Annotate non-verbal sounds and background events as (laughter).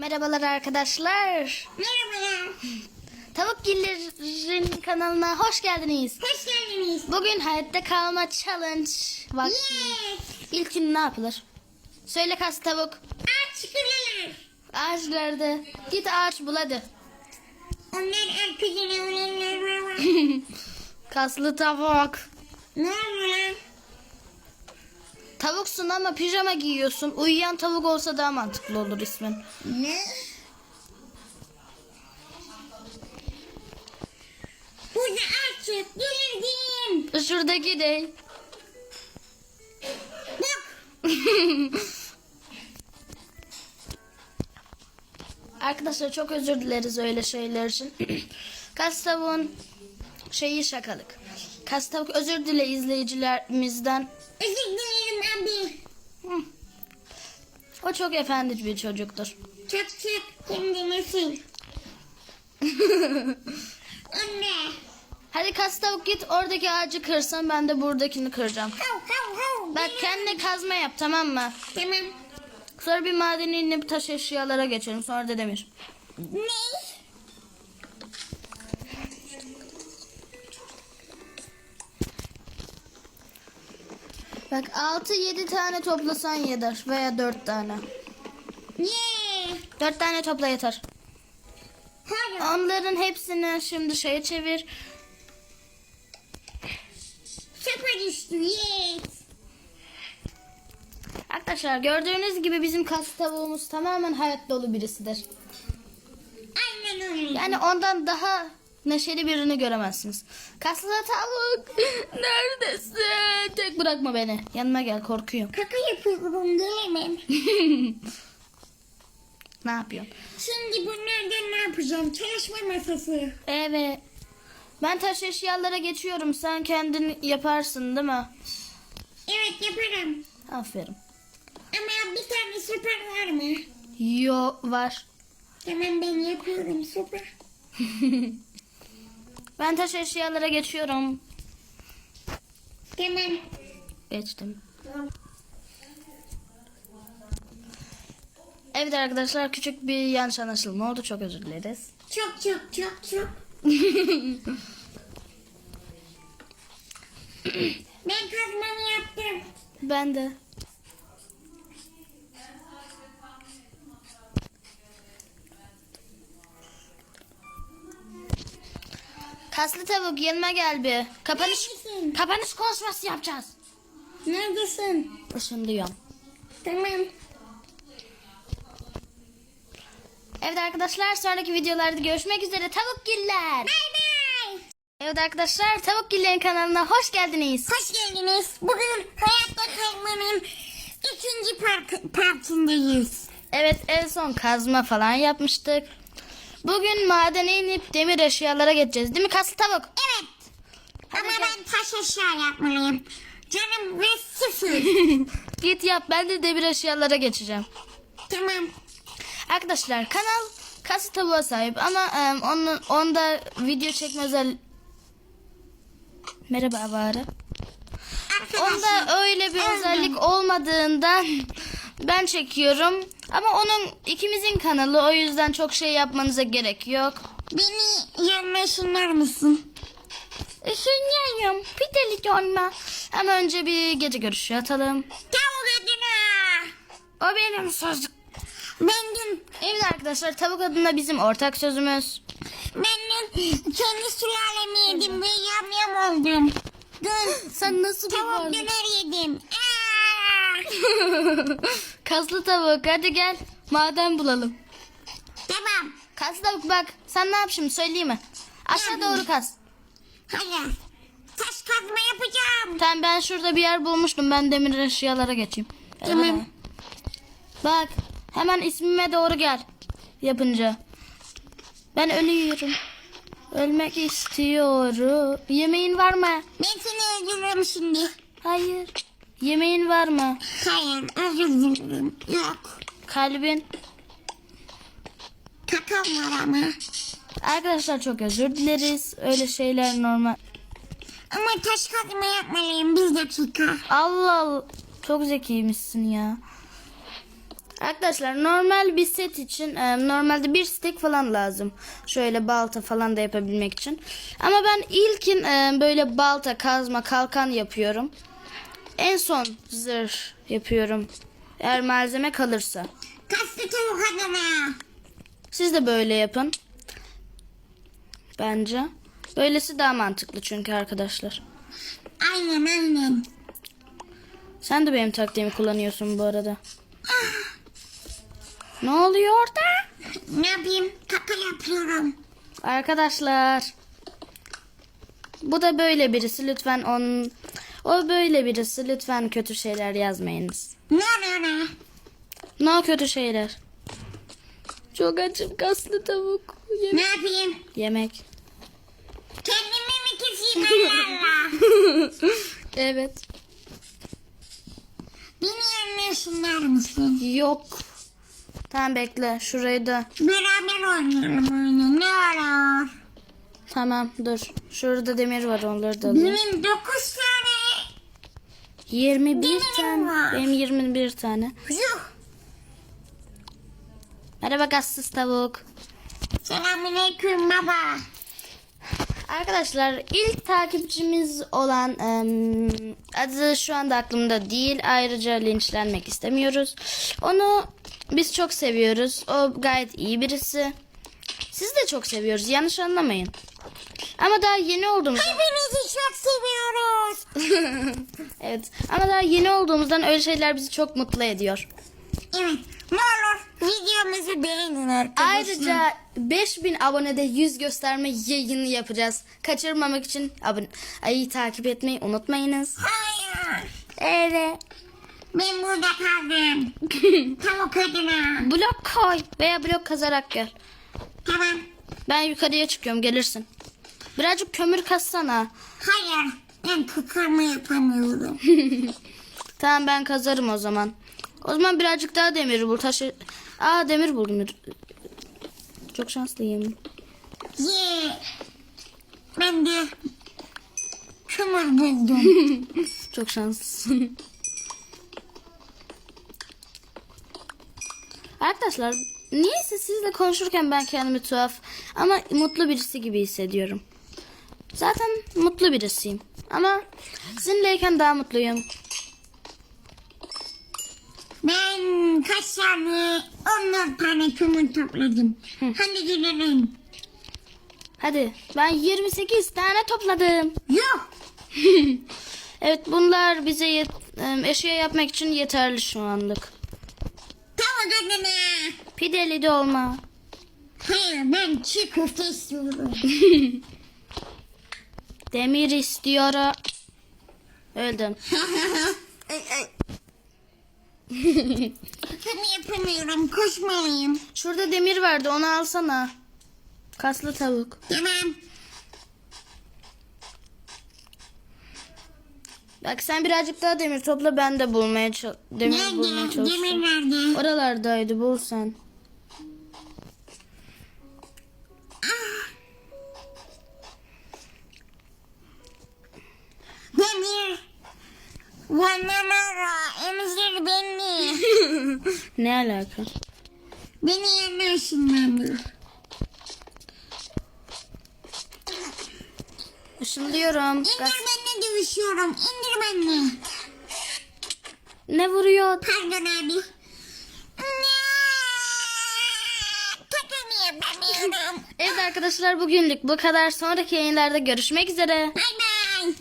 Merhabalar arkadaşlar. Merhabalar. Tavuk Giller'in kanalına hoş geldiniz. Hoş geldiniz. Bugün hayatta kalma challenge vakti. Yes. İlk gün ne yapılır? Söyle kas tavuk. Ağaç kurular. Ağaçlarda. Git ağaç bul hadi. Onlar. (laughs) Kaslı tavuk. Ne var? Tavuksun ama pijama giyiyorsun. Uyuyan tavuk olsa daha mantıklı olur ismin. Ne? Burada ağaç yok. Gelirdim. Şuradaki. Bak. (laughs) Arkadaşlar çok özür dileriz öyle şeyler için. (clears throat) Kas tavuğun şeyi şakalık. Kas tavuk özür dile izleyicilerimizden. Özür dilerim. O çok efendi bir çocuktur. Hem de nasıl? (laughs) Anne. Hadi kas tavuk git oradaki ağacı kırsan ben de buradakini kıracağım. Hav hav hav. Bak kendine kazma yap tamam mı? Tamam. Sonra bir madene inip taş eşyalara geçelim sonra da demir. Ne? Bak 6-7 tane toplasan yeter veya 4 tane. Yeah. 4 tane topla yeter. Hayır. Onların hepsini şimdi şeye çevir. Şapa düştü. Yes. Arkadaşlar gördüğünüz gibi bizim kas tavuğumuz tamamen hayat dolu birisidir. Aynen öyle. Yani ondan daha neşeli birini göremezsiniz. Kaslı tavuk (laughs) neredesin? Tek bırakma beni. Yanıma gel korkuyorum. Kaka yapıyorum gelemem. (laughs) ne yapıyorsun? Şimdi bunlardan ne yapacağım? Çalışma masası. Evet. Ben taş eşyalara geçiyorum. Sen kendin yaparsın değil mi? Evet yaparım. Aferin. Ama bir tane süper var mı? Yo var. Tamam ben yapıyorum süper. (laughs) Ben taş eşyalara geçiyorum. Tamam. Geçtim. Evet arkadaşlar küçük bir yanlış anlaşılma oldu. Çok özür dileriz. Çok çok çok çok. (laughs) Ben kazmamı yaptım. Ben de. Kaslı tavuk yanıma gel bir. Kapanış Neredesin? kapanış konuşması yapacağız. Neredesin? Işınlıyorum. Tamam. Evet arkadaşlar sonraki videolarda görüşmek üzere tavuk giller. Bay bay. Evet arkadaşlar tavuk gillerin kanalına hoş geldiniz. Hoş geldiniz. Bugün hayatta kalmanın ikinci park partindayız. Evet en son kazma falan yapmıştık. Bugün madene inip demir eşyalara geçeceğiz değil mi kaslı tavuk? Evet. Ama ben taş eşya yapmalıyım. Canım ve sıfır. (laughs) Git yap ben de demir eşyalara geçeceğim. tamam. Arkadaşlar kanal kaslı tavuğa sahip ama em, onun onda video çekme özel Merhaba Avara. Onda öyle bir özellik olmadığından ben çekiyorum. Ama onun ikimizin kanalı o yüzden çok şey yapmanıza gerek yok. Beni yanına ışınlar mısın? Işınlıyorum. Pideli olma. Ama önce bir gece görüşü atalım. Tavuk adına. O benim sözüm. Ben dün, Evet arkadaşlar tavuk adına bizim ortak sözümüz. ben dün kendi sülalemi yedim ve yam yam oldum. Dün Sen nasıl bir tavuk varlık? döner yedim. Aa! (laughs) Kaslı tavuk hadi gel. Maden bulalım. Tamam. Kaslı tavuk bak. Sen ne yap şimdi söyleyeyim mi? Aşağı yapayım? doğru kaz. Hayır. Taş kazma yapacağım. Tamam ben şurada bir yer bulmuştum. Ben demir eşyalara geçeyim. Tamam. Bak hemen ismime doğru gel. Yapınca. Ben ölüyorum. Ölmek istiyorum. Yemeğin var mı? Ben seni öldürürüm şimdi. Hayır. Yemeğin var mı? Hayır özür dilerim. Yok. Kalbin. Kakam var ama. Arkadaşlar çok özür dileriz. Öyle şeyler normal. Ama taş kazma yapmalıyım bir dakika. Allah Allah. Çok zekiymişsin ya. Arkadaşlar normal bir set için e, normalde bir stek falan lazım. Şöyle balta falan da yapabilmek için. Ama ben ilkin e, böyle balta, kazma, kalkan yapıyorum. En son zırh yapıyorum. Eğer malzeme kalırsa. Kaslı tavuk adına. Siz de böyle yapın. Bence. Böylesi daha mantıklı çünkü arkadaşlar. Aynen aynen. Sen de benim taktiğimi kullanıyorsun bu arada. Ne oluyor orada? Ne yapayım? Kaka yapıyorum. Arkadaşlar. Bu da böyle birisi lütfen on o böyle birisi lütfen kötü şeyler yazmayınız. Ne ne ne? Ne kötü şeyler? Çok açım kaslı tavuk. Yem- Ne yapayım? Yemek. Kendimi mi keseyim (laughs) Allah evet. Beni ışınlar mısın? Yok. Tamam bekle. Şurayı da. Beraber oynayalım oyunu. Ne olur? Tamam dur. Şurada demir var onları da alayım. Benim dokuz tane. 21 Demirim tane. var. Benim 21 tane. Yuh. Merhaba gassız tavuk. Selamünaleyküm baba. Arkadaşlar ilk takipçimiz olan adı şu anda aklımda değil. Ayrıca linçlenmek istemiyoruz. Onu biz çok seviyoruz. O gayet iyi birisi. Sizi de çok seviyoruz. Yanlış anlamayın. Ama daha yeni olduğumuz Hepinizi çok seviyoruz. (laughs) evet. Ama daha yeni olduğumuzdan öyle şeyler bizi çok mutlu ediyor. Evet. Ne olur videomuzu beğenin arkadaşlar. Ayrıca 5000 abonede yüz gösterme yayını yapacağız. Kaçırmamak için abone ayı takip etmeyi unutmayınız. Hayır. Evet. Ben burada kaldım. (laughs) Tavuk adına. Blok koy veya blok kazarak gel. Tamam. Ben yukarıya çıkıyorum gelirsin. Birazcık kömür kassana. Hayır. Ben kıkırma yapamıyorum. (laughs) (laughs) Tamam ben kazarım o zaman. O zaman birazcık daha demir bul. Taşı... Aa demir buldum. Çok şanslıyım. Ye. Ben de kömür buldum. (laughs) Çok şanslısın. Arkadaşlar niyeyse sizle konuşurken ben kendimi tuhaf ama mutlu birisi gibi hissediyorum. Zaten mutlu birisiyim. Ama sizinleyken daha mutluyum. ben kaç tane? 14 tane kömür topladım. Hadi gidelim. Hadi ben 28 tane topladım. Yok. (laughs) Evet bunlar bize yet- eşya yapmak için yeterli şu anlık. Tavuk adına. Pideli de olma. Hayır ben çiğ köfte istiyorum. (laughs) Demir istiyorum. Öldüm. (laughs) Bunu yapamıyorum. Koşmalıyım. Şurada demir vardı onu alsana. Kaslı tavuk. Tamam. Bak sen birazcık daha demir topla ben de bulmaya demir bulmaya Nerede? çalışıyorum. Demir nerede? Oralardaydı bul sen. Vanamara. Emzir beni. (laughs) ne alaka? beni yerine ışınlandır. Işınlıyorum. İndir benimle dövüşüyorum. İndir beni. Ne vuruyor? Pardon abi. (laughs) Evet arkadaşlar bugünlük bu kadar. Sonraki yayınlarda görüşmek üzere. Bay bay.